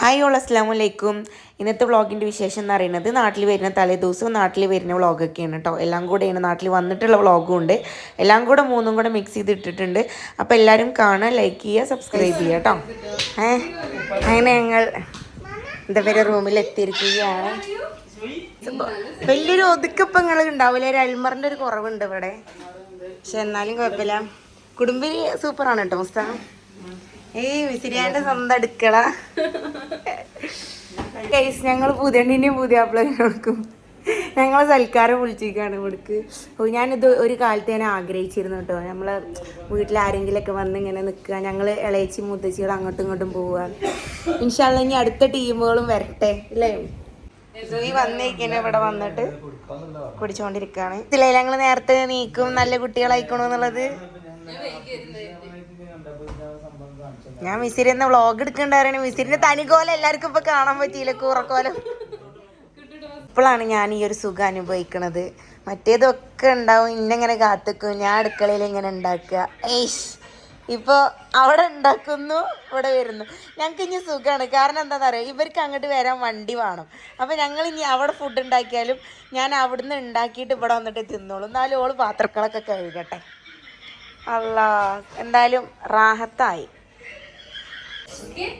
Hi all അസ്ലാം വലൈക്കും ഇന്നത്തെ വ്ളോഗിന്റെ വിശേഷം എന്ന് പറയുന്നത് നാട്ടിൽ വരുന്ന തലേ ദിവസവും നാട്ടിൽ വരുന്ന വ്ളോഗൊക്കെയാണ് കേട്ടോ എല്ലാം കൂടെയാണ് നാട്ടിൽ വന്നിട്ടുള്ള വ്ളോഗും ഉണ്ട്. എല്ലാം കൂടെ മൂന്നും കൂടെ മിക്സ് ചെയ്ത് ഇട്ടിട്ടുണ്ട് അപ്പോൾ എല്ലാവരും കാണാൻ ലൈക്ക് ചെയ്യുക സബ്സ്ക്രൈബ് ചെയ്യുക കേട്ടോ ഏ അങ്ങനെ ഞങ്ങൾ എന്താ പറയുക റൂമിൽ എത്തിയിരിക്കുകയാണ്. വലിയൊരു ഒതുക്കപ്പം ഉണ്ടാവില്ല ഒരു അൽമറിന്റെ ഒരു കുറവുണ്ട് ഇവിടെ. പക്ഷെ എന്നാലും കുഴപ്പമില്ല. കുടുംബി സൂപ്പറാണ് കേട്ടോ മുസ്താ ഏയ് വിസിരിയാന്റെ സ്വന്തം അടുക്കള. കേസ് ഞങ്ങൾ പുതിയണ്ണിനെയും പുതിയ കൊടുക്കും ഞങ്ങളെ സൽക്കാരം വിളിച്ചിരിക്കുകയാണ് ഇവിടേക്ക്. ഞാനിത് ഒരു കാലത്ത് ഞാൻ ആഗ്രഹിച്ചിരുന്നു കേട്ടോ. നമ്മളെ വീട്ടിൽ ആരെങ്കിലുമൊക്കെ വന്ന് ഇങ്ങനെ നിൽക്കുക. ഞങ്ങൾ ഇളയച്ചി മുത്തച്ചികൾ അങ്ങോട്ടും ഇങ്ങോട്ടും പോവുക. ഇൻഷാല്ല ഇനി അടുത്ത ടീമുകളും വരട്ടെ അല്ലേ ഈ വന്നേക്കിനെ ഇവിടെ വന്നിട്ട് കുടിച്ചുകൊണ്ടിരിക്കുകയാണ് ഇതിലെ ഞങ്ങൾ നേരത്തെ നീക്കും നല്ല കുട്ടികളായിക്കണോ എന്നുള്ളത്. ഞാൻ മിസിരി എന്ന വ്ളോഗ് എടുക്കണ്ടായിരുന്നു മിസിരിന്റെ തനികോലം എല്ലാവർക്കും ഇപ്പൊ കാണാൻ പറ്റിയില്ല കൂറക്കോലം. ഇപ്പോഴാണ് ഞാൻ ഈ ഒരു സുഖം അനുഭവിക്കണത്. മറ്റേതൊക്കെ ഉണ്ടാവും ഇന്നെങ്ങനെ കാത്തിക്കും. ഞാൻ അടുക്കളയിൽ ഇങ്ങനെ ഉണ്ടാക്കുക. ഏഷ് ഇപ്പോൾ അവിടെ ഉണ്ടാക്കുന്നു ഇവിടെ വരുന്നു. ഞങ്ങൾക്ക് ഇനി സുഖമാണ്. കാരണം എന്താണെന്ന് അറിയാം ഇവർക്ക് അങ്ങോട്ട് വരാൻ വണ്ടി വേണം. അപ്പോൾ ഞങ്ങൾ ഇനി അവിടെ ഫുഡ് ഉണ്ടാക്കിയാലും ഞാൻ അവിടുന്ന് ഉണ്ടാക്കിയിട്ട് ഇവിടെ വന്നിട്ട് തിന്നോളൂ. എന്നാലും ഓൾ പാത്രക്കളൊക്കെ കഴുകട്ടെ. അല്ല എന്തായാലും റാഹത്തായി.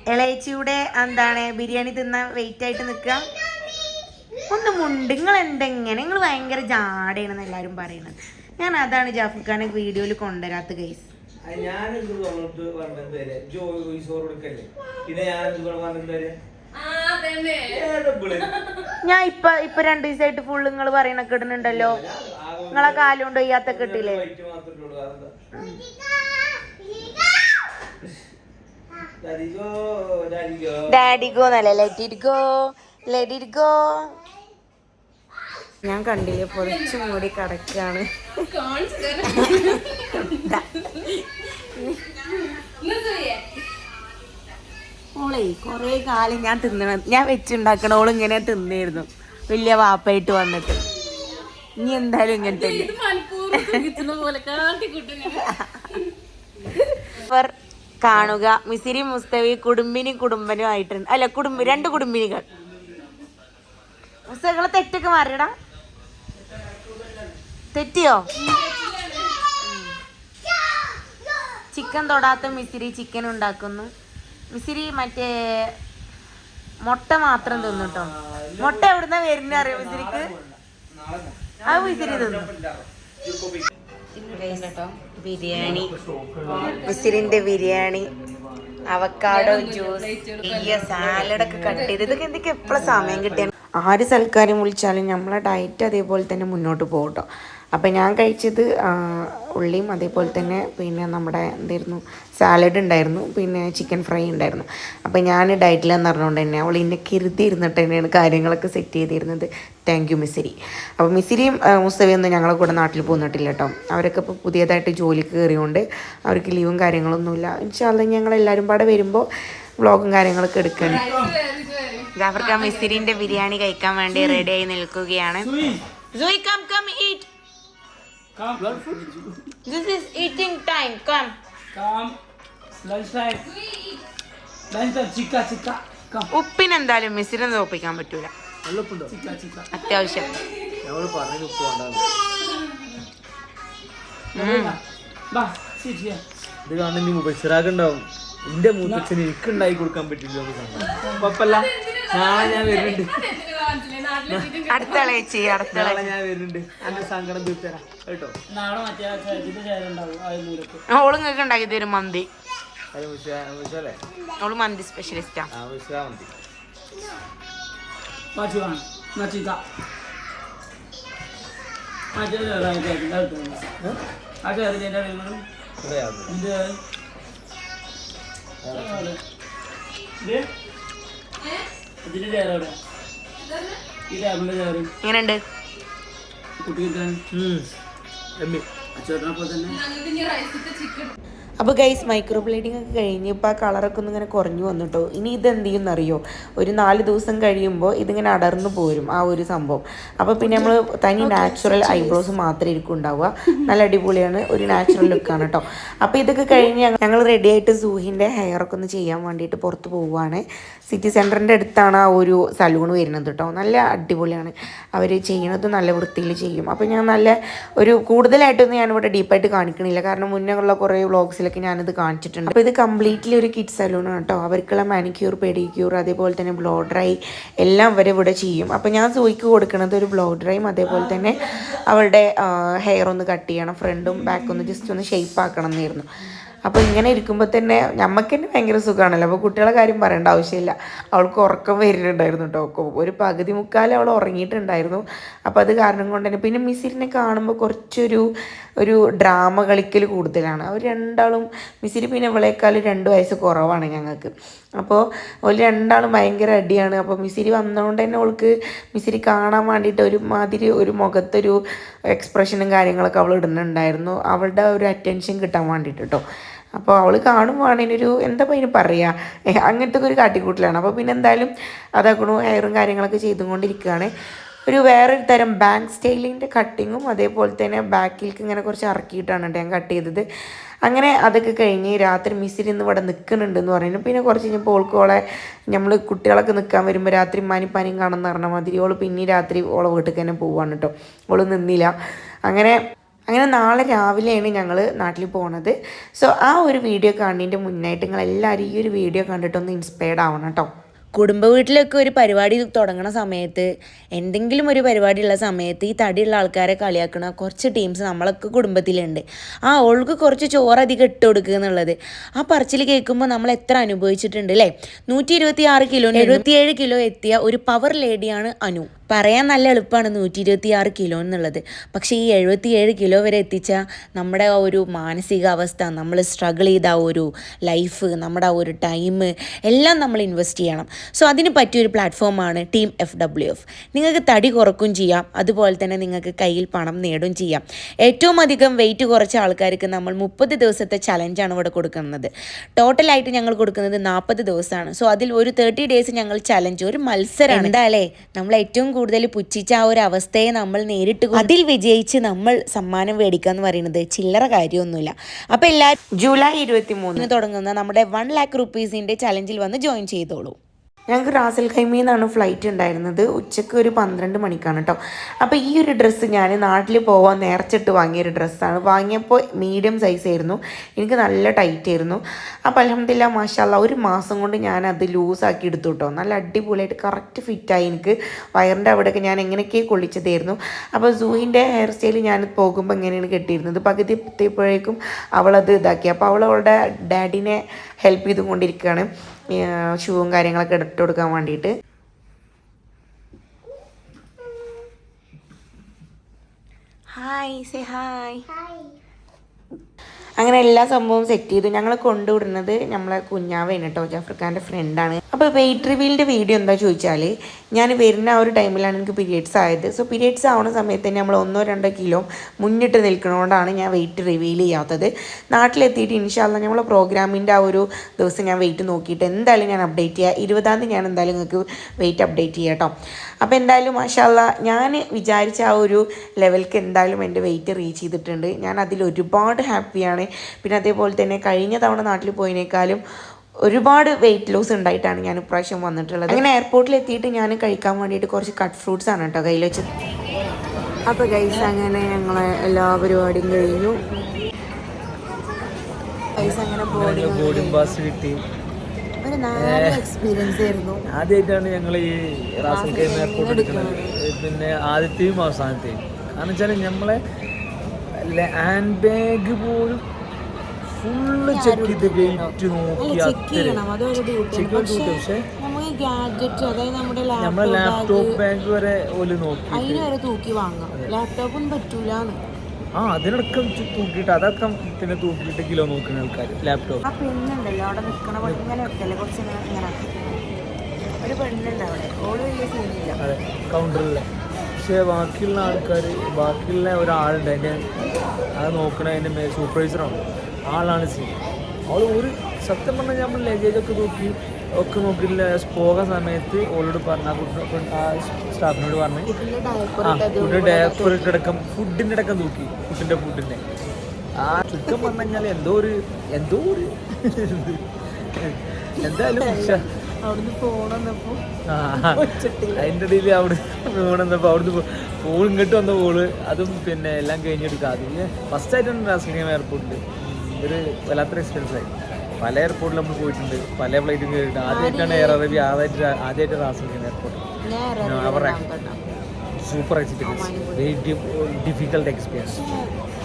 ഇളയച്ചിയുടെ എന്താണ് ബിരിയാണി തിന്നാൻ വെയിറ്റ് ആയിട്ട് നിൽക്കുക? ഒന്ന് മുണ്ട് നിങ്ങൾ എന്തെങ്ങനെ? നിങ്ങൾ ഭയങ്കര ജാടയാണെന്ന് എല്ലാവരും പറയുന്നത്. ഞാൻ അതാണ് ജാഫുഖാനെ വീഡിയോയിൽ കൊണ്ടുവരാത്ത കേസ് ഞാൻ ഞാൻ ഇപ്പൊ ഇപ്പൊ രണ്ടു ദിവസമായിട്ട് ഫുള്ള് നിങ്ങൾ പറയണ ഇടുന്നുണ്ടല്ലോ നിങ്ങളെ കാലുകൊണ്ട് വയ്യാത്ത ഇട്ടില്ലേ ഡാഡി ഗോ എന്നല്ലേ let it go let it go ഞാൻ കണ്ടില്ല പൊതിച്ചു മൂടി കിടക്കാണ് ഓളേ കൊറേ കാലം ഞാൻ തിന്നണ ഞാൻ വെച്ചുണ്ടാക്കണ ഓൾ ഇങ്ങനെ തിന്നിരുന്നു. വലിയ വാപ്പായിട്ട് വന്നിട്ട്. ഇനി എന്തായാലും ഇങ്ങനത്തെ കാണുക. മിസിരി മുസ്തവി കുടുംബിനി കുടുംബനും ആയിട്ടുണ്ട്. അല്ല കുടുംബ രണ്ട് കുടുംബിനികൾ. മുസ്തകളെ തെറ്റൊക്കെ മാറിയടാ. തെറ്റിയോ? ചിക്കൻ തൊടാത്ത മിസിരി ചിക്കൻ ഉണ്ടാക്കുന്നു. മിസിരി മറ്റേ മുട്ട മാത്രം തിന്നു കേട്ടോ മുട്ട എവിടുന്ന വരുന്ന അറിയോ മിസിരിക്ക്? ആ മിസിരി തിന്നു. ബിരിയാണി. മുസ്ലിന്റെ ബിരിയാണി അവക്കാടോ ജ്യൂസ് വലിയ സാലഡൊക്കെ കട്ട് ചെയ്ത് ഇതൊക്കെ എന്തൊക്കെ എപ്പോഴും സമയം കിട്ടിയാൽ ആര് സൽക്കാരം വിളിച്ചാലും നമ്മളെ ഡയറ്റ് അതേപോലെ തന്നെ മുന്നോട്ട് പോകും കേട്ടോ അപ്പം ഞാൻ കഴിച്ചത് ഉള്ളിയും അതേപോലെ തന്നെ പിന്നെ നമ്മുടെ എന്തായിരുന്നു സാലഡ് ഉണ്ടായിരുന്നു പിന്നെ ചിക്കൻ ഫ്രൈ ഉണ്ടായിരുന്നു. അപ്പം ഞാൻ ഡയറ്റിലെന്ന് പറഞ്ഞുകൊണ്ട് തന്നെ അവൾ എന്നെ കരുതി ഇരുന്നിട്ട് തന്നെയാണ് കാര്യങ്ങളൊക്കെ സെറ്റ് ചെയ്തിരുന്നത്. താങ്ക് യു മിസ്സിരി. അപ്പോൾ മിസ്സിരിയും മുസ്തവിയൊന്നും ഞങ്ങളെ കൂടെ നാട്ടിൽ പോന്നിട്ടില്ല കേട്ടോ അവരൊക്കെ ഇപ്പോൾ പുതിയതായിട്ട് ജോലിക്ക് കയറിയോണ്ട് അവർക്ക് ലീവും കാര്യങ്ങളൊന്നുമില്ല ഇൻഷാല്ല ഞങ്ങൾ എല്ലാവരും പാടെ വരുമ്പോൾ വ്ളോഗും കാര്യങ്ങളൊക്കെ എടുക്കണം. ജാഫർക്ക മിസ്സിരിന്റെ ബിരിയാണി കഴിക്കാൻ വേണ്ടി റെഡി ആയി നിൽക്കുകയാണ്. Zoe, come, come eat. This is eating time. Come. Come. Lunchtime. Lunchtime. Chica, chica. Come. ഉപ്പിന് എന്തായാലും മിസ്സിനെ തോപ്പിക്കാൻ പറ്റൂല Chica, chica. അത്യാവശ്യം ഞങ്ങൾ പറഞ്ഞു ഉപ്പ് വേണ്ടാന്ന്. Va, sit here. ഇത് കാണുന്ന നീ മുബഷിറാക്ക് ഉണ്ടാവും എന്റെ മൂത്തച്ഛന് എനിക്ക് ഉണ്ടാക്കി കൊടുക്കാൻ പറ്റില്ല എന്ന് സങ്കടം. കുഴപ്പമില്ല നാളെ ഞാൻ വരുന്നുണ്ട് അടുത്തളേച്ചി അടുത്തള ഞാൻ വരുന്നുണ്ട്. അന്റെ സങ്കടം തീർത്തരാം. കേട്ടോ? ഓൾ നിങ്ങൾക്ക് ഉണ്ടാക്കി തരും മന്തി. ഓൾ മന്തി സ്പെഷ്യലിസ്റ്റാ ഇതിന്റെ ചേര എങ്ങനെയുണ്ട്? കുട്ടിക്ക് അച്ചോട്ടനെ പോലെ തന്നെ. അപ്പോൾ ഗൈസ് മൈക്രോ ബ്ലീഡിംഗ് ഒക്കെ കഴിഞ്ഞ് ഇപ്പോൾ ആ കളറൊക്കെ ഒന്ന് ഇങ്ങനെ കുറഞ്ഞു വന്നിട്ടോ. ഇനി ഇതെന്ത് ചെയ്യുമെന്നറിയോ ഒരു നാല് ദിവസം കഴിയുമ്പോൾ ഇതിങ്ങനെ അടർന്നു പോരും ആ ഒരു സംഭവം. അപ്പോൾ പിന്നെ നമ്മൾ തനി നാച്ചുറൽ ഐബ്രോസ് മാത്രമേ ഇരിക്കും ഉണ്ടാവുക നല്ല അടിപൊളിയാണ് ഒരു നാച്ചുറൽ ലുക്കാണ് കേട്ടോ അപ്പോൾ ഇതൊക്കെ കഴിഞ്ഞ് ഞങ്ങൾ റെഡി ആയിട്ട് സൂഹിന്റെ ഹെയറൊക്കെ ഒന്ന് ചെയ്യാൻ വേണ്ടിയിട്ട് പുറത്ത് പോവുകയാണ് സിറ്റി സെന്ററിന്റെ അടുത്താണ് ആ ഒരു സലൂൺ വരുന്നത് കേട്ടോ നല്ല അടിപൊളിയാണ്. അവർ ചെയ്യണത് നല്ല വൃത്തിയിൽ ചെയ്യും. അപ്പോൾ ഞാൻ നല്ല ഒരു കൂടുതലായിട്ടൊന്നും ഞാനിവിടെ ഡീപ്പായിട്ട് കാണിക്കണില്ല. കാരണം മുന്നേ ഉള്ള കുറേ വ്ളോഗ്സിലൊക്കെ ഞാനിത് കാണിച്ചിട്ടുണ്ട്. അപ്പോൾ ഇത് കംപ്ലീറ്റ്ലി ഒരു കിഡ് സലൂണാണ് കേട്ടോ. അവർക്കുള്ള മാനിക്യൂർ പെഡിക്യൂർ അതേപോലെ തന്നെ ബ്ലോ ഡ്രൈ എല്ലാം അവർ ഇവിടെ ചെയ്യും. അപ്പോൾ ഞാൻ സൂയിക്ക് കൊടുക്കുന്നത് ഒരു ബ്ലോ ഡ്രൈയും അതേപോലെ തന്നെ അവളുടെ ഹെയർ ഒന്ന് കട്ട് ചെയ്യണം ഫ്രണ്ടും ബാക്കും ഒന്ന് ജസ്റ്റ് ഒന്ന് ഷേപ്പ് ആക്കണം എന്നായിരുന്നു. അപ്പോൾ ഇങ്ങനെ ഇരിക്കുമ്പോൾ തന്നെ നമുക്ക് തന്നെ ഭയങ്കര സുഖമാണല്ലോ അപ്പോൾ കുട്ടികളെ കാര്യം പറയേണ്ട ആവശ്യമില്ല. അവൾക്ക് ഉറക്കം വരുന്നുണ്ടായിരുന്നു കേട്ടോ ഒരു പകുതി മുക്കാലം അവൾ ഉറങ്ങിയിട്ടുണ്ടായിരുന്നു. അപ്പോൾ അത് കാരണം കൊണ്ട് തന്നെ. പിന്നെ മിസ്സിരിനെ കാണുമ്പോൾ കുറച്ചൊരു ഒരു ഡ്രാമ കളിക്കൽ കൂടുതലാണ്. അവർ രണ്ടാളും മിസ്സിരി പിന്നെ ഇവളേക്കാൾ രണ്ട് വയസ്സ് കുറവാണ് ഞങ്ങൾക്ക്. അപ്പോൾ ഒരു രണ്ടാളും ഭയങ്കര അടിയാണ്. അപ്പോൾ മിസ്സിരി വന്നതുകൊണ്ട് തന്നെ ഓൾക്ക് മിസ്സിരി കാണാൻ വേണ്ടിയിട്ട് ഒരു മാതിരി ഒരു മുഖത്തൊരു എക്സ്പ്രഷനും കാര്യങ്ങളൊക്കെ അവൾ ഇടുന്നുണ്ടായിരുന്നു. അവളുടെ ഒരു അറ്റൻഷൻ കിട്ടാൻ വേണ്ടിയിട്ട് കേട്ടോ അപ്പോൾ അവൾ കാണുമ്പോഴാണ് ഇതിനൊരു എന്താ അതിന് പറയുക അങ്ങനത്തെ ഒരു കാട്ടിക്കൂട്ടിലാണ്. അപ്പോൾ പിന്നെ എന്തായാലും അതാക്കണു ഹെയറും കാര്യങ്ങളൊക്കെ ചെയ്തുകൊണ്ടിരിക്കുകയാണ്. ഒരു വേറൊരു തരം ബാങ്ക് സ്റ്റൈലിന്റെ കട്ടിങ്ങും അതേപോലെ തന്നെ ബാക്കിലേക്ക് ഇങ്ങനെ കുറച്ച് ഇറക്കിയിട്ടാണ് കേട്ടോ ഞാൻ കട്ട് ചെയ്തത്. അങ്ങനെ അതൊക്കെ കഴിഞ്ഞ് രാത്രി മിസ്സിൽ ഇന്ന് ഇവിടെ നിൽക്കുന്നുണ്ടെന്ന് പറയുന്നു. പിന്നെ കുറച്ച് കഴിഞ്ഞപ്പോൾ ഓൾക്ക് ഓളെ നമ്മൾ കുട്ടികളൊക്കെ നിൽക്കാൻ വരുമ്പോൾ രാത്രി മാനിപ്പാനിയും കാണുന്ന പറഞ്ഞ മാതിരി ഓൾ പിന്നെ രാത്രി ഓളെ വീട്ടിൽ തന്നെ പോവാണ് കേട്ടോ. ഓൾ നിന്നില്ല. അങ്ങനെ അങ്ങനെ നാളെ രാവിലെയാണ് ഞങ്ങൾ നാട്ടിൽ പോണത്. സോ ആ ഒരു വീഡിയോ കാണുന്നതിന്റെ മുന്നായിട്ട് നിങ്ങൾ എല്ലാവരും ഈ ഒരു വീഡിയോ കണ്ടിട്ടൊന്ന് ഇൻസ്പയർഡ് ആവണം കേട്ടോ. കുടുംബ വീട്ടിലൊക്കെ ഒരു പരിപാടി തുടങ്ങണ സമയത്ത് എന്തെങ്കിലും ഒരു പരിപാടി ഉള്ള സമയത്ത് ഈ തടിയുള്ള ആൾക്കാരെ കളിയാക്കണ കുറച്ച് ടീംസ് നമ്മളൊക്കെ കുടുംബത്തിലുണ്ട്. ആ ഓൾക്ക് കുറച്ച് ചോറ് അധികം ഇട്ട് കൊടുക്കുക എന്നുള്ളത്. ആ പറച്ചിൽ കേൾക്കുമ്പോൾ നമ്മൾ എത്ര അനുഭവിച്ചിട്ടുണ്ട് അല്ലേ? നൂറ്റി ഇരുപത്തി ആറ് കിലോ എഴുപത്തിയേഴ് കിലോ എത്തിയ ഒരു പവർ ലേഡിയാണ് അനു. പറയാൻ നല്ല എളുപ്പമാണ് നൂറ്റി ഇരുപത്തി ആറ് കിലോ എന്നുള്ളത്. പക്ഷേ ഈ എഴുപത്തിയേഴ് കിലോ വരെ എത്തിച്ച നമ്മുടെ ആ ഒരു മാനസികാവസ്ഥ നമ്മൾ സ്ട്രഗിൾ ചെയ്ത ആ ഒരു ലൈഫ് നമ്മുടെ ആ ഒരു ടൈം എല്ലാം നമ്മൾ ഇൻവെസ്റ്റ് ചെയ്യണം. സോ അതിന് പറ്റിയൊരു പ്ലാറ്റ്ഫോമാണ് ടീം എഫ് ഡബ്ല്യു എഫ് നിങ്ങൾക്ക് തടി കുറക്കും ചെയ്യാം അതുപോലെ തന്നെ നിങ്ങൾക്ക് കയ്യിൽ പണം നേടും ചെയ്യാം. ഏറ്റവും അധികം വെയിറ്റ് കുറച്ച ആൾക്കാർക്ക് നമ്മൾ മുപ്പത് ദിവസത്തെ ചലഞ്ചാണ് ഇവിടെ കൊടുക്കുന്നത്. ടോട്ടലായിട്ട് ഞങ്ങൾ കൊടുക്കുന്നത് നാൽപ്പത് ദിവസമാണ്. സോ അതിൽ ഒരു തേർട്ടി ഡേയ്സ് ഞങ്ങൾ ചലഞ്ച് ഒരു മത്സരം എന്തായാലേ നമ്മൾ ഏറ്റവും കൂടുതൽ പുച്ഛിച്ച ആ ഒരു അവസ്ഥയെ നമ്മൾ നേരിട്ട് അതിൽ വിജയിച്ച് നമ്മൾ സമ്മാനം മേടിക്കുക എന്ന് പറയുന്നത് ചില്ലറ കാര്യമൊന്നുമില്ല. അപ്പോൾ എല്ലാ ജൂലൈ ഇരുപത്തി മൂന്നിന് തുടങ്ങുന്ന നമ്മുടെ വൺ ലാക്ക് റുപ്പീസിന്റെ ചലഞ്ചിൽ വന്ന് ജോയിൻ ചെയ്തോളൂ. ഞങ്ങൾക്ക് റാസൽ ഖൈമയിൽ നിന്നാണ് ഫ്ലൈറ്റ് ഉണ്ടായിരുന്നത്. ഉച്ചയ്ക്ക് ഒരു പന്ത്രണ്ട് മണിക്കാണ് കേട്ടോ അപ്പോൾ ഈ ഒരു ഡ്രസ്സ് ഞാൻ നാട്ടിൽ പോകാൻ നേർച്ചിട്ട് വാങ്ങിയ ഒരു ഡ്രസ്സാണ് വാങ്ങിയപ്പോൾ മീഡിയം സൈസ് ആയിരുന്നു. എനിക്ക് നല്ല ടൈറ്റ് ആയിരുന്നു. അപ്പോൾ അലഹമില്ല മാഷാല്ല ഒരു മാസം കൊണ്ട് ഞാൻ അത് ലൂസാക്കി എടുത്തു കേട്ടോ നല്ല അടിപൊളിയായിട്ട് കറക്റ്റ് ഫിറ്റായി എനിക്ക്. വയറിന്റെ അവിടെയൊക്കെ ഞാൻ എങ്ങനെയൊക്കെ കൊള്ളിച്ചതായിരുന്നു. അപ്പോൾ സൂഹിന്റെ ഹെയർ സ്റ്റൈൽ ഞാൻ പോകുമ്പോൾ എങ്ങനെയാണ് കെട്ടിയിരുന്നത്? പകുതി എത്തിയപ്പോഴേക്കും അവളത് ഇതാക്കി. അപ്പോൾ അവൾ അവളുടെ ഡാഡിനെ ഹെൽപ്പ് ചെയ്തുകൊണ്ടിരിക്കുകയാണ്. ഷൂവും കാര്യങ്ങളൊക്കെ ഇട്ട് കൊടുക്കാൻ വേണ്ടിയിട്ട്. ഹായ് സേ ഹായ് അങ്ങനെ എല്ലാ സംഭവവും സെറ്റ് ചെയ്തു. ഞങ്ങൾ കൊണ്ടുവിടുന്നത് നമ്മളെ കുഞ്ഞാവയാണ് കേട്ടോ ജാഫർഖാന്റെ ഫ്രണ്ടാണ് അപ്പോൾ വെയിറ്റ് റിവീലിന്റെ വീഡിയോ എന്താ ചോദിച്ചാൽ ഞാൻ വരുന്ന ആ ഒരു ടൈമിലാണ് എനിക്ക് പീരിയഡ്സ് ആയത്. സോ പീരിയഡ്സ് ആവുന്ന സമയത്ത് തന്നെ നമ്മൾ ഒന്നോ രണ്ടോ കിലോ മുന്നിട്ട് നിൽക്കുന്നതുകൊണ്ടാണ് ഞാൻ വെയിറ്റ് റിവീൽ ചെയ്യാത്തത്. നാട്ടിലെത്തിയിട്ട് ഇൻഷാല്ല നമ്മളെ പ്രോഗ്രാമിന്റെ ആ ഒരു ദിവസം ഞാൻ വെയിറ്റ് നോക്കിയിട്ട് എന്തായാലും ഞാൻ അപ്ഡേറ്റ് ചെയ്യുക ഇരുപതാം തീയതി ഞാൻ എന്തായാലും നിങ്ങൾക്ക് വെയിറ്റ് അപ്ഡേറ്റ് ചെയ്യാം കേട്ടോ. അപ്പോൾ എന്തായാലും മാഷാല്ല ഞാൻ വിചാരിച്ച ആ ഒരു ലെവൽക്ക് എന്തായാലും എന്റെ വെയിറ്റ് റീച്ച് ചെയ്തിട്ടുണ്ട്. ഞാൻ അതിൽ ഒരുപാട് ഹാപ്പിയാണ് പിന്നെ അതേപോലെ തന്നെ കഴിഞ്ഞ തവണ നാട്ടിൽ പോയതിനേക്കാളും ഒരുപാട് വെയിറ്റ് ലോസ് ഉണ്ടായിട്ടാണ് ഞാൻ ഇപ്രാവശ്യം വന്നിട്ടുള്ളത്. അങ്ങനെ എയർപോർട്ടിൽ എത്തിയിട്ട് ഞാൻ കഴിക്കാൻ വേണ്ടിയിട്ട് കുറച്ച് കട്ട് ഫ്രൂട്ട്സ് ആണ് കേട്ടോ കയ്യിൽ വെച്ചത്. അപ്പോൾ ഗൈസ് അങ്ങനെ ഞങ്ങളെ എല്ലാ പരിപാടിയും കഴിഞ്ഞു. ഗൈസ് അങ്ങനെ ബോഡി ബോർഡിംഗ് പാസ് കിട്ടി. ഒരു നല്ല എക്സ്പീരിയൻസ് ആയിരുന്നു. ആദ്യമായിട്ടാണ് ഞങ്ങൾ ഈ റാസൽ എയർപോർട്ട് എടുക്കുന്നത്. പിന്നെ ആദ്യത്തെയും അവസാനത്തെയും. കാരണം വെച്ചാൽ നമ്മളെ ഹാൻഡ് ബാഗ് പോലും ഫുള്ള് ചെക്ക് ചെയ്ത് വെയിറ്റ് നോക്കി പക്ഷേ നമുക്ക് ഗാഡ്ജറ്റ് അതായത് നമ്മുടെ ലാപ്ടോപ്പ് ബാഗ് വരെ ഓൽ നോക്കി അതിന് വരെ തൂക്കി വാങ്ങാം. ലാപ്ടോപ്പൊന്നും പറ്റൂലെന്ന്. ആ അതിനടക്കം തൂക്കിയിട്ട് അതൊക്കെ പിന്നെ തൂക്കിയിട്ട് കിലോ നോക്കുന്ന ആൾക്കാർ ലാപ്ടോപ്പ് ആ പെണ്ണുണ്ടല്ലോ അവിടെ നിൽക്കണ ഇങ്ങനെ വെക്കല്ലേ? കുറച്ച് ഇങ്ങനെ ഇങ്ങനെ ഒരു പെണ്ണുണ്ട് അവിടെ. ഓൾ വലിയ സീനില്ല. അതെ കൗണ്ടറിൽ പക്ഷേ ബാക്കിയുള്ള ആൾക്കാർ ബാക്കിയുള്ള ഒരാളുണ്ട്. അതിന്റെ അത് നോക്കണ അതിന്റെ സൂപ്പർവൈസറാണ് ആളാണ് സീൻ അവൾ ഒരു സത്യം പറഞ്ഞാൽ നമ്മൾ ലഗേജൊക്കെ നോക്കി ഒക്കെ നോക്കിയില്ല പോകാൻ സമയത്ത് ഓളോട് പറഞ്ഞ ആ സ്റ്റാഫിനോട് പറഞ്ഞു ആ ഫുഡ് കിടക്കം ഫുഡിന്റെ അടക്കം നോക്കി ഫുഡിന്റെ ഫുഡിന്റെ ആ ചുരുക്കം പറഞ്ഞു കഴിഞ്ഞാൽ എന്തോ ഒരു എന്തോ ഒരു എന്തായാലും അവിടുന്ന് ഫോൺ വന്നപ്പോ ആ, അതിന്റെ ഇടയിൽ അവിടെ ഫോൺ അവിടുന്ന് ഫോൺ ഇങ്ങോട്ട് വന്ന പോൾ അതും പിന്നെ എല്ലാം കഴിഞ്ഞെടുക്കുക അതിൽ ഫസ്റ്റ് ആയിട്ടാണ് റാസ്ലിംഗ് എയർപോർട്ടിൽ ഒരു വല്ലാത്തൊരു എക്സ്പീരിയൻസ് ആയി. പല എയർപോർട്ടിൽ നമ്മൾ പോയിട്ടുണ്ട്. പല ഫ്ലൈറ്റും കയറിയിട്ട് ആദ്യമായിട്ടാണ് എയർ അറേബ്യ ആദ്യമായിട്ട് ആദ്യമായിട്ട് ആസ്വദിക്കുന്നത് എയർപോർട്ട് അവരുടെ super experience very difficult experience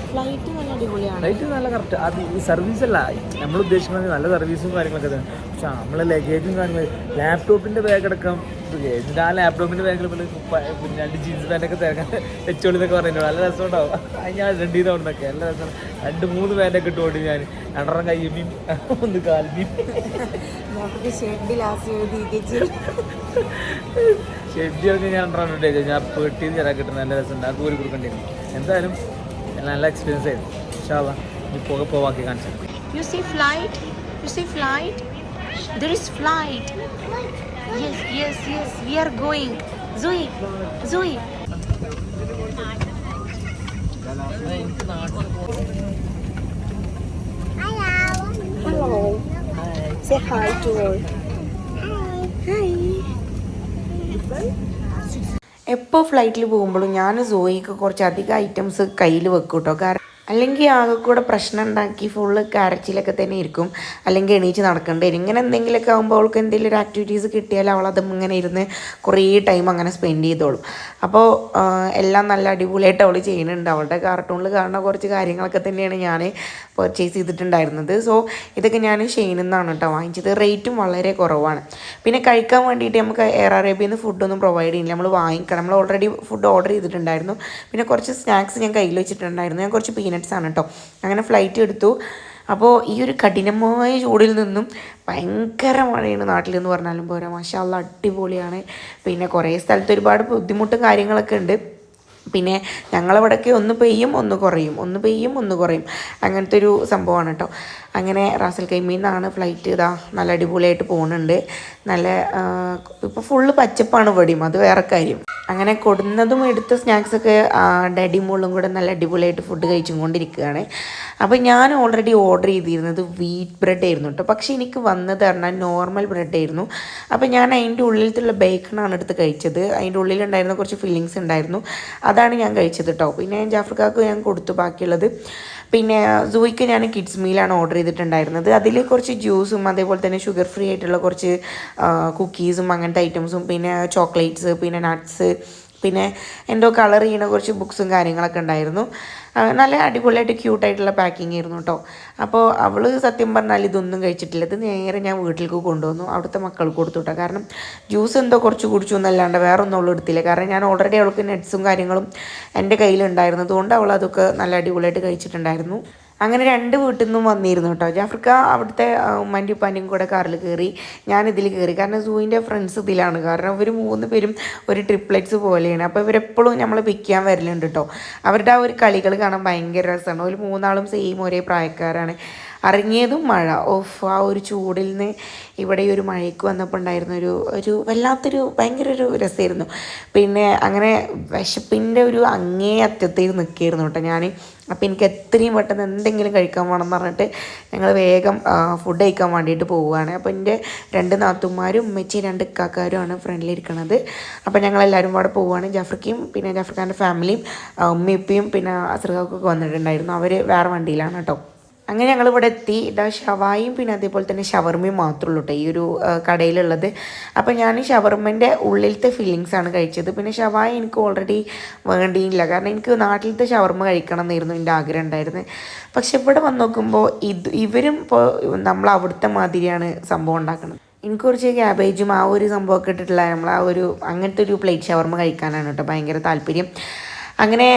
flight നല്ല അടിപൊളിയാണ്. ഫ്ലൈറ്റ് നല്ല കറക്റ്റ് അത് ഈ സർവീസ് അല്ല. നമ്മൾ ഉദ്ദേശിക്കുന്നത് നല്ല സർവീസും കാര്യങ്ങളൊക്കെ തന്നെ. പക്ഷെ നമ്മളെ ലഗേജും കാര്യങ്ങളും ലാപ്ടോപ്പിന്റെ ബാഗ് അടക്കം എന്നിട്ട് ആ ലാപ്ടോപ്പിന്റെ ബാഗിൽ രണ്ട് ജീൻസ് പാന്റൊക്കെ തിരക്കാൻ വെച്ചോളിന്നൊക്കെ പറഞ്ഞു നല്ല രസമുണ്ടാവും. അത് ഞാൻ രണ്ട് ചെയ്ത് അവിടുന്നൊക്കെ. നല്ല രസം. രണ്ട് മൂന്ന് പാന്റൊക്കെ ഇട്ടുകൊണ്ട് ഞാൻ രണ്ടെണ്ണം കയ്യും ഒന്ന് ലാസ്റ്റ് ഷെഡിയൊക്കെ ഞാൻ രണ്ടെണ്ണം ഇട്ടേച്ചു ഞാൻ പെട്ടി ചെറിയ കിട്ടുന്ന നല്ല രസം ഉണ്ട്. ആ കൂലി കൊടുക്കേണ്ടിയിരുന്നു എന്തായാലും നല്ല എക്സ്പീരിയൻസ് ആയിരുന്നു. പക്ഷേ ഇനി പോകെ പോവാക്കി കാണിച്ചു You see flight? You see flight? There is flight. Yes, yes, yes. We are going. Zoe, Zoe. Hello. Hello. Hi. Say hi to her. Hi. എപ്പോൾ ഫ്ലൈറ്റിൽ പോകുമ്പോഴും ഞാൻ സോയിക്ക് കുറച്ച് അധികം ഐറ്റംസ് കയ്യിൽ വെക്കും കേട്ടോ കാരണം അല്ലെങ്കിൽ ആകെ കൂടെ പ്രശ്നം ഉണ്ടാക്കി ഫുള്ള് കരച്ചിലൊക്കെ തന്നെ ഇരിക്കും. അല്ലെങ്കിൽ എണീച്ച് നടക്കേണ്ടി വരും. ഇങ്ങനെ എന്തെങ്കിലുമൊക്കെ ആകുമ്പോൾ അവൾക്ക് എന്തെങ്കിലും ഒരു ആക്ടിവിറ്റീസ് കിട്ടിയാൽ അവൾ അതും ഇങ്ങനെ ഇരുന്ന് കുറേ ടൈം അങ്ങനെ സ്പെൻഡ് ചെയ്തോളും. അപ്പോൾ എല്ലാം നല്ല അടിപൊളിയായിട്ട് അവൾ ചെയ്യുന്നുണ്ട്. അവളുടെ കാർട്ടൂണിൽ കാണുന്ന കുറച്ച് കാര്യങ്ങളൊക്കെ തന്നെയാണ് ഞാൻ പർച്ചേസ് ചെയ്തിട്ടുണ്ടായിരുന്നത്. സോ ഇതൊക്കെ ഞാൻ ഷെയിനിൽ നിന്നാണ് കേട്ടോ വാങ്ങിച്ചത്. റേറ്റും വളരെ കുറവാണ്. പിന്നെ കഴിക്കാൻ വേണ്ടിയിട്ട് നമുക്ക് എയർ അറേബ്യയിൽ നിന്ന് ഫുഡൊന്നും പ്രൊവൈഡ് ചെയ്യുന്നില്ല നമ്മൾ വാങ്ങിക്കണം. നമ്മൾ ഓൾറെഡി ഫുഡ് ഓർഡർ ചെയ്തിട്ടുണ്ടായിരുന്നു. പിന്നെ കുറച്ച് സ്നാക്സ് ഞാൻ കയ്യിൽ വെച്ചിട്ടുണ്ടായിരുന്നു. ഞാൻ കുറച്ച് പീനട്സ് ആണ് കേട്ടോ അങ്ങനെ ഫ്ലൈറ്റ് എടുത്തു. അപ്പോൾ ഈ ഒരു കഠിനമായ ചൂടിൽ നിന്നും ഭയങ്കര മഴയാണ് നാട്ടിലെന്ന് പറഞ്ഞാലും പോരാ. മാഷാല്ല അടിപൊളിയാണ്. പിന്നെ കുറേ സ്ഥലത്ത് ഒരുപാട് ബുദ്ധിമുട്ടും കാര്യങ്ങളൊക്കെ ഉണ്ട്. പിന്നെ ഞങ്ങളവിടെയൊക്കെ ഒന്ന് പെയ്യും ഒന്ന് കുറയും. ഒന്ന് പെയ്യും ഒന്ന് കുറയും. അങ്ങനത്തെ ഒരു സംഭവമാണ് കേട്ടോ അങ്ങനെ റാസൽ നിന്നാണ് ഫ്ലൈറ്റ് ഇതാ നല്ല അടിപൊളിയായിട്ട് പോകുന്നുണ്ട് നല്ല ഇപ്പോൾ ഫുള്ള് പച്ചപ്പാണ് ഇവിടെയും. അത് വേറെ കാര്യം. അങ്ങനെ കൊടുന്നതും എടുത്ത സ്നാക്സൊക്കെ ഡാഡി മോളും കൂടെ നല്ല അടിപൊളിയായിട്ട് ഫുഡ് കഴിച്ചും കൊണ്ടിരിക്കുകയാണ്. അപ്പോൾ ഞാൻ ഓൾറെഡി ഓർഡർ ചെയ്തിരുന്നത് വീറ്റ് ബ്രെഡ് ആയിരുന്നു കേട്ടോ പക്ഷേ എനിക്ക് വന്നത് പറഞ്ഞാൽ നോർമൽ ബ്രെഡ് ആയിരുന്നു. അപ്പോൾ ഞാൻ അതിന്റെ ഉള്ളിലത്തുള്ള ബേക്കണാണ് എടുത്ത് കഴിച്ചത്. അതിന്റെ ഉള്ളിലുണ്ടായിരുന്ന കുറച്ച് ഫില്ലിങ്സ് ഉണ്ടായിരുന്നു. അതാണ് ഞാൻ കഴിച്ചത് കേട്ടോ പിന്നെ ജാഫർക്കാക്ക് ഞാൻ കൊടുത്തു ബാക്കിയുള്ളത്. പിന്നെ സൂയിക്ക് ഞാൻ കിഡ്സ് മീലാണ് ഓർഡർ ചെയ്തിട്ടുണ്ടായിരുന്നത്. അതിൽ കുറച്ച് ജ്യൂസും അതേപോലെ തന്നെ ഷുഗർ ഫ്രീ ആയിട്ടുള്ള കുറച്ച് കുക്കീസും അങ്ങനത്തെ ഐറ്റംസും പിന്നെ ചോക്ലേറ്റ്സ് പിന്നെ നട്ട്സ് പിന്നെ എന്തോ കളർ ചെയ്യുന്ന കുറച്ച് ബുക്സും കാര്യങ്ങളൊക്കെ ഉണ്ടായിരുന്നു. നല്ല അടിപൊളിയായിട്ട് ക്യൂട്ടായിട്ടുള്ള പാക്കിംഗ് ആയിരുന്നു കേട്ടോ അപ്പോൾ അവൾ സത്യം പറഞ്ഞാൽ ഇതൊന്നും കഴിച്ചിട്ടില്ല. ഇത് നേരെ ഞാൻ വീട്ടിലേക്ക് കൊണ്ടുവന്നു. അവിടുത്തെ മക്കൾക്ക് കൊടുത്തു കേട്ടോ കാരണം ജ്യൂസ് എന്തോ കുറച്ച് കുടിച്ചു എന്നല്ലാണ്ട് വേറെ ഒന്നും അവൾ എടുത്തില്ല. കാരണം ഞാൻ ഓൾറെഡി അവൾക്ക് നെറ്റ്സും കാര്യങ്ങളും എന്റെ കയ്യിലുണ്ടായിരുന്നു അതുകൊണ്ട് അവൾ അതൊക്കെ നല്ല അടിപൊളിയായിട്ട് കഴിച്ചിട്ടുണ്ടായിരുന്നു. അങ്ങനെ രണ്ട് വീട്ടിൽ നിന്നും വന്നിരുന്നു കേട്ടോ. ജാഫ്രിക്ക അവിടുത്തെ ഉമ്മന്റെ ഉപ്പാന്റെയും കൂടെ കാറിൽ കയറി ഞാൻ ഇതിൽ കയറി കാരണം സൂവിന്റെ ഫ്രണ്ട്സ് ഇതിലാണ്. കാരണം ഇവർ മൂന്ന് പേരും ഒരു ട്രിപ്ലെറ്റ്സ് പോലെയാണ്. അപ്പോൾ ഇവരെപ്പോഴും നമ്മൾ പിക്ക് ചെയ്യാൻ വരലുണ്ട് കേട്ടോ. അവരുടെ ആ ഒരു കളികൾ കാണാൻ ഭയങ്കര രസമാണ്. ഒരു മൂന്നാളും സെയിം ഒരേ പ്രായക്കാരാണ്. ഇറങ്ങിയതും മഴ. ഓഫ് ആ ഒരു ചൂടിൽ നിന്ന് ഇവിടെ ഒരു മഴയ്ക്ക് വന്നപ്പോൾ ഉണ്ടായിരുന്ന ഒരു ഒരു വല്ലാത്തൊരു ഭയങ്കര ഒരു രസമായിരുന്നു പിന്നെ അങ്ങനെ വിശപ്പിന്റെ ഒരു അങ്ങേ അറ്റത്തിൽ നിൽക്കുകയായിരുന്നു കേട്ടോ ഞാൻ അപ്പോൾ എനിക്ക് എത്രയും പെട്ടെന്ന് എന്തെങ്കിലും കഴിക്കാൻ വേണം എന്ന് പറഞ്ഞിട്ട് ഞങ്ങൾ വേഗം ഫുഡ് കഴിക്കാൻ വേണ്ടിയിട്ട് പോവുകയാണ്. അപ്പോൾ എന്റെ രണ്ട് നാത്തുമാരും ഉമ്മച്ചി രണ്ട് ഇക്കാക്കാരുമാണ് ഫ്രണ്ടിലിരിക്കണത് അപ്പോൾ ഞങ്ങളെല്ലാവരും കൂടെ പോവുകയാണ്. ജാഫ്രിക്കയും പിന്നെ ജാഫ്രിക്കാന്റെ ഫാമിലിയും ഉമ്മയും പിന്നെ അസർക്കാക്കൊക്കെ വന്നിട്ടുണ്ടായിരുന്നു. അവർ വേറെ വണ്ടിയിലാണ് കേട്ടോ അങ്ങനെ ഞങ്ങൾ ഇവിടെ എത്തി. ഇതാ ഷവായും പിന്നെ അതേപോലെ തന്നെ ഷവർമയും മാത്രമേ ഉള്ളൂ കേട്ടോ ഈ ഒരു കടയിലുള്ളത്. അപ്പോൾ ഞാൻ ഷവർമേന്റെ ഉള്ളിലത്തെ ഫില്ലിങ്സ് ആണ് കഴിച്ചത്. പിന്നെ ഷവായ എനിക്ക് ഓൾറെഡി വേണ്ടിയില്ല. കാരണം എനിക്ക് നാട്ടിലത്തെ ഷവർമ കഴിക്കണം എന്നായിരുന്നു എന്റെ ആഗ്രഹം ഉണ്ടായിരുന്നത് പക്ഷെ ഇവിടെ വന്ന് നോക്കുമ്പോൾ ഇത് ഇവരും ഇപ്പോൾ നമ്മൾ അവിടുത്തെ മാതിരിയാണ് സംഭവം ഉണ്ടാക്കുന്നത് എനിക്ക് കുറച്ച് ക്യാബേജും ആ ഒരു സംഭവമൊക്കെ ഇട്ടിട്ടുള്ള നമ്മൾ ആ ഒരു അങ്ങനത്തെ ഒരു പ്ലേറ്റ് ഷവർമ കഴിക്കാനാണ് കേട്ടോ ഭയങ്കര താല്പര്യം. അങ്ങനെ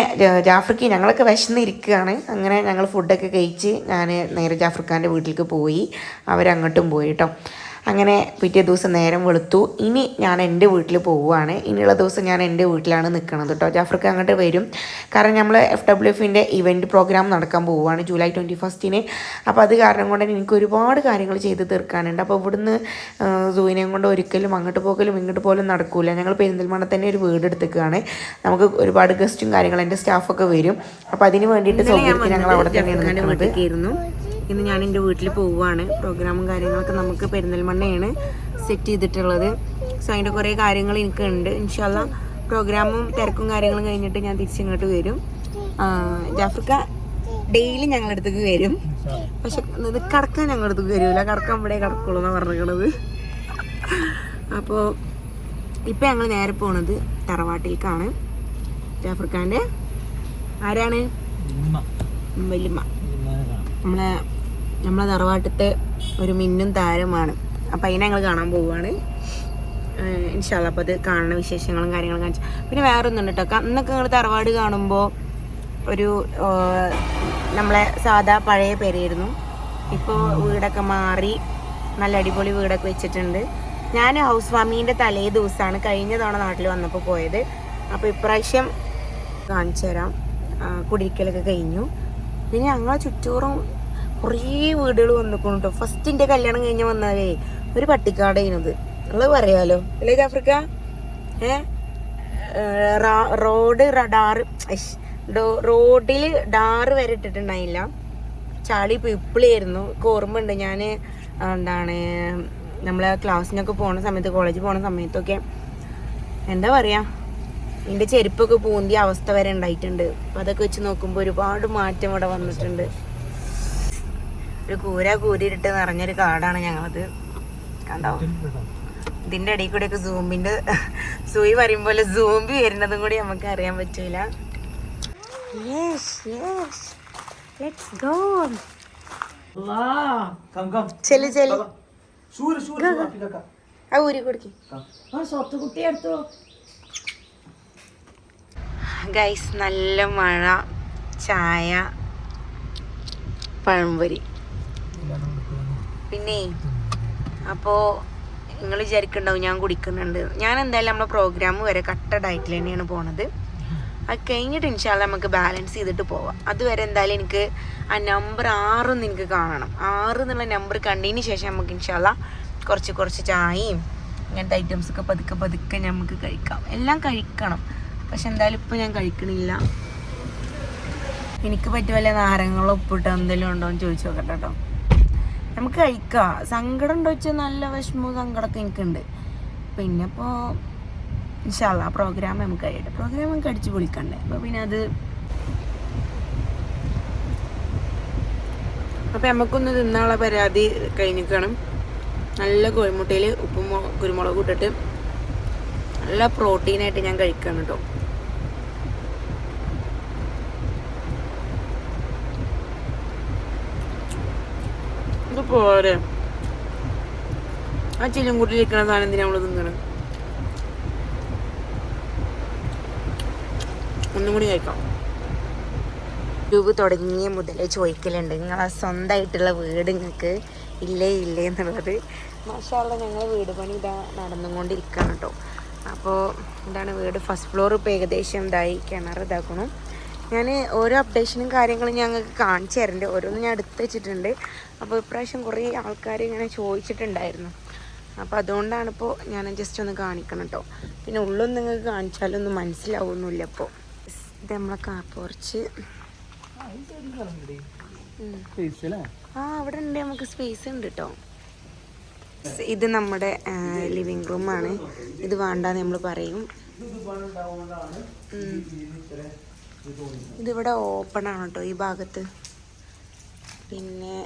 ജാഫ്രിക്ക് ഞങ്ങളൊക്കെ വിശന്നിരിക്കുകയാണ് അങ്ങനെ ഞങ്ങൾ ഫുഡൊക്കെ കഴിച്ച് ഞാൻ നേരെ ജാഫ്രിക്കാന്റെ വീട്ടിലേക്ക് പോയി. അവരങ്ങോട്ടും പോയി കേട്ടോ അങ്ങനെ പിറ്റേ ദിവസം നേരം വെളുത്തു. ഇനി ഞാൻ എന്റെ വീട്ടിൽ പോവുകയാണ്. ഇനിയുള്ള ദിവസം ഞാൻ എന്റെ വീട്ടിലാണ് നിൽക്കുന്നത് കേട്ടോ. ജാഫർക്ക് അങ്ങോട്ട് വരും. കാരണം നമ്മൾ എഫ് ഡബ്ല്യു എഫിന്റെ ഇവന്റ് പ്രോഗ്രാം നടക്കാൻ പോവുകയാണ് ജൂലൈ ട്വന്റി ഫസ്റ്റിന് അപ്പോൾ അത് കാരണം കൊണ്ട് തന്നെ എനിക്ക് ഒരുപാട് കാര്യങ്ങൾ ചെയ്ത് തീർക്കാനുണ്ട്. അപ്പോൾ ഇവിടുന്ന് സൂവിനെയും കൊണ്ട് ഒരിക്കലും അങ്ങോട്ട് പോകലും ഇങ്ങോട്ട് പോലും നടക്കില്ല ഞങ്ങൾ പെരിന്തൽമണ്ണ തന്നെ ഒരു വീട് എടുത്തേക്കാണ്. നമുക്ക് ഒരുപാട് ഗസ്റ്റും കാര്യങ്ങളും എന്റെ സ്റ്റാഫൊക്കെ വരും. അപ്പോൾ അതിന് വേണ്ടിയിട്ട് സൗകര്യത്തിന് ഞങ്ങൾ അവിടെ തന്നെയാണ് നിൽക്കുന്നത്. ഇന്ന് ഞാൻ എന്റെ വീട്ടിൽ പോവുകയാണ്. പ്രോഗ്രാമും കാര്യങ്ങളൊക്കെ നമുക്ക് പെരിന്തൽമണ്ണയാണ് സെറ്റ് ചെയ്തിട്ടുള്ളത്. സോ അതിന്റെ കുറേ കാര്യങ്ങൾ എനിക്കുണ്ട്. ഇൻഷാല്ല പ്രോഗ്രാമും തിരക്കും കാര്യങ്ങളും കഴിഞ്ഞിട്ട് ഞാൻ തിരിച്ചിങ്ങോട്ട് വരും. ജാഫ്രിക്ക ഡെയിലി ഞങ്ങളുടെ അടുത്തേക്ക് വരും. പക്ഷെ ഇത് കടക്കാൻ ഞങ്ങളുടെ അടുത്തേക്ക് വരില്ല കടക്കാൻ ഇവിടെ കിടക്കുള്ളൂ എന്നാണ് പറഞ്ഞിരിക്കണത്. അപ്പോൾ ഇപ്പം ഞങ്ങൾ നേരെ പോണത് തറവാട്ടിലേക്കാണ്. ജാഫ്രിക്കാന്റെ ആരാണ്? വല്യമ്മ. നമ്മളെ നമ്മളെ തറവാട്ടത്തെ ഒരു മിന്നും താരമാണ് അപ്പം അതിനെ ഞങ്ങൾ കാണാൻ പോവുകയാണ് ഇൻഷാല്ല അപ്പോൾ അത് കാണുന്ന വിശേഷങ്ങളും കാര്യങ്ങളും കാണിച്ചു പിന്നെ വേറെ ഉണ്ട് കേട്ടോ അന്നൊക്കെ നിങ്ങൾ തറവാട് കാണുമ്പോൾ ഒരു നമ്മളെ സാധാ പഴയ പേരായിരുന്നു. ഇപ്പോൾ വീടൊക്കെ മാറി നല്ല അടിപൊളി വീടൊക്കെ വെച്ചിട്ടുണ്ട്. ഞാൻ ഹൗസ് വാമിന്റെ തലേ ദിവസമാണ് കഴിഞ്ഞ തവണ നാട്ടിൽ വന്നപ്പോൾ പോയത്. അപ്പോൾ ഇപ്രാവശ്യം കാണിച്ചു തരാം. കുടിക്കലൊക്കെ കഴിഞ്ഞു. പിന്നെ ഞങ്ങളെ ചുറ്റോറും കുറേ വീടുകൾ വന്നിക്കണം കേട്ടോ ഫസ്റ്റ് എന്റെ കല്യാണം കഴിഞ്ഞ് വന്നാലേ ഒരു പട്ടിക്കാടായിരുന്നത് നിങ്ങൾ പറയാലോ? അല്ലേ ആഫ്രിക്ക? ഏ? റോഡ് റഡാറ് റോഡിൽ ഡാറ് വരെ ഇട്ടിട്ടുണ്ടായില്ല. ചാളി പിപ്പിളിയായിരുന്നു. ഓർമ്മയുണ്ട് ഞാൻ എന്താണ് നമ്മളെ ക്ലാസ്സിനൊക്കെ പോണ സമയത്ത് കോളേജിൽ പോണ സമയത്തൊക്കെ എന്താ പറയാ എന്റെ ചെരുപ്പൊക്കെ പൂന്തിയ അവസ്ഥ വരെ ഉണ്ടായിട്ടുണ്ട്. അതൊക്കെ വെച്ച് നോക്കുമ്പോൾ ഒരുപാട് മാറ്റം ഇവിടെ വന്നിട്ടുണ്ട്. ഒരു കൂര കൂരിട്ട് നിറഞ്ഞൊരു കാടാണ് ഞങ്ങളത്. കണ്ടോ? ഇതിന്റെ ഇടയിൽ കൂടെയൊക്കെ സൂമിന്റെ സൂയി പറയും പോലെ സൂമ്പി വരുന്നതും കൂടി നമുക്ക് അറിയാൻ പറ്റൂല. ചെല്ലു ചെല്ലു. ആ ഊരി കൊടുക്കി. ഗൈസ് നല്ല മഴ ചായ പഴംപൊരി. പിന്നെ അപ്പോൾ നിങ്ങൾ വിചാരിക്കുന്നുണ്ടാവും ഞാൻ കുടിക്കുന്നുണ്ട്. ഞാൻ എന്തായാലും നമ്മുടെ പ്രോഗ്രാം വരെ കട്ട ഡയറ്റിൽ തന്നെയാണ് പോണത്. അത് കഴിഞ്ഞിട്ട് ഇൻഷാല്ല നമുക്ക് ബാലൻസ് ചെയ്തിട്ട് പോവാം. അതുവരെ എന്തായാലും എനിക്ക് ആ നമ്പർ ആറൊന്ന് എനിക്ക് കാണണം. ആറ് എന്നുള്ള നമ്പർ കണ്ടതിന് ശേഷം നമുക്ക് ഇൻഷാല്ല കുറച്ച് കുറച്ച് ചായയും ഇങ്ങനത്തെ ഐറ്റംസ് ഒക്കെ പതുക്കെ പതുക്കെ നമുക്ക് കഴിക്കാം. എല്ലാം കഴിക്കണം. പക്ഷെ എന്തായാലും ഇപ്പം ഞാൻ കഴിക്കണില്ല. എനിക്ക് പറ്റിയ വല്ല നാരങ്ങളോ ഉപ്പിട്ടോ എന്തെങ്കിലും ഉണ്ടോ എന്ന് ചോദിച്ചു നോക്കട്ടെ കേട്ടോ. നമുക്ക് കഴിക്കാം. സങ്കടം ഉണ്ടോ വെച്ചാൽ നല്ല വിഷമവും സങ്കടമൊക്കെ എനിക്കുണ്ട്. പിന്നെ ഇപ്പോൾ ഇൻഷാല്ല പ്രോഗ്രാം നമുക്ക് കഴിയട്ടെ. പ്രോഗ്രാം നമുക്ക് അടിച്ചു പൊളിക്കണ്ടേ? അപ്പോൾ പിന്നെ അത് അപ്പം നമുക്കൊന്ന് തിന്നാനുള്ള പരാതി കഴിഞ്ഞിക്കണം നല്ല കോഴിമുട്ടയിൽ ഉപ്പും കുരുമുളകും ഇട്ടിട്ട് നല്ല പ്രോട്ടീനായിട്ട് ഞാൻ കഴിക്കണം കേട്ടോ പോരെ. ആ ചില്ലുംകൂട്ടിലിരിക്കണ സാധനം എന്തിനാ നമ്മൾ തിന്നണം? ഒന്നും കൂടി കഴിക്കാം. യൂട്യൂബ് തുടങ്ങിയ മുതലേ ചോദിക്കലുണ്ട്. നിങ്ങളെ സ്വന്തമായിട്ടുള്ള വീട് നിങ്ങൾക്ക് ഇല്ലേ ഇല്ലേ എന്നുള്ളത്. മാഷാള്ള ഞങ്ങൾ വീട് പണി ഇതാ നടന്നുകൊണ്ടിരിക്കുകയാണ് കേട്ടോ അപ്പോൾ എന്താണ് വീട്. ഫസ്റ്റ് ഫ്ലോർ ഇപ്പോൾ ഏകദേശം ഇതായി കിണർ ഇതാക്കണം. ഞാൻ ഓരോ അപ്ഡേഷനും കാര്യങ്ങളും ഞങ്ങൾക്ക് കാണിച്ചു തരുന്നുണ്ട് ഓരോന്നും ഞാൻ എടുത്ത് വെച്ചിട്ടുണ്ട്. അപ്പോൾ ഇപ്രാവശ്യം കുറേ ആൾക്കാർ ഇങ്ങനെ ചോദിച്ചിട്ടുണ്ടായിരുന്നു. അപ്പോൾ അതുകൊണ്ടാണ് ഇപ്പോൾ ഞാൻ ജസ്റ്റ് ഒന്ന് കാണിക്കണം കേട്ടോ പിന്നെ ഉള്ളൊന്നും നിങ്ങൾക്ക് കാണിച്ചാലൊന്നും മനസ്സിലാവുന്നില്ല അപ്പോൾ ഇത് നമ്മളെ കാപ്പുറച്ച് ആ അവിടെ ഉണ്ട് നമുക്ക് സ്പേസ് ഉണ്ട് കേട്ടോ ഇത് നമ്മുടെ ലിവിങ് റൂമാണ് ഇത് വേണ്ടെന്ന് നമ്മൾ പറയും. ഇതിവിടെ ഓപ്പൺ ആണ് കേട്ടോ ഈ ഭാഗത്ത്. പിന്നെ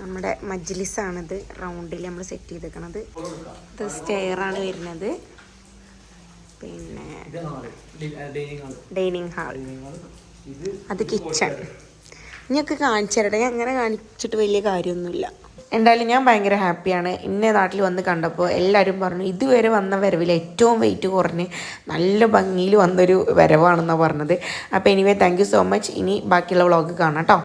നമ്മുടെ മജ്ലിസ് മജ്ലിസാണിത്. റൗണ്ടിൽ നമ്മൾ സെറ്റ് ചെയ്തേക്കണത്. ഇത് സ്റ്റെയറാണ് വരുന്നത്. പിന്നെ ഡൈനിങ് ഹാൾ. അത് കിച്ചൺ. ഇനിയൊക്കെ കാണിച്ചു തരട്ടെ ഞാൻ അങ്ങനെ കാണിച്ചിട്ട് വലിയ കാര്യമൊന്നുമില്ല. എന്തായാലും ഞാൻ ഭയങ്കര ഹാപ്പിയാണ്. ഇന്ന നാട്ടിൽ വന്ന് കണ്ടപ്പോൾ എല്ലാവരും പറഞ്ഞു ഇതുവരെ വന്ന വരവിൽ ഏറ്റവും വെയിറ്റ് കുറഞ്ഞ് നല്ല ഭംഗിയിൽ വന്നൊരു വരവാണെന്നാണ് പറഞ്ഞത്. അപ്പോൾ എനിവേ താങ്ക് സോ മച്ച് ഇനി ബാക്കിയുള്ള വ്ളോഗ് കാണാം കേട്ടോ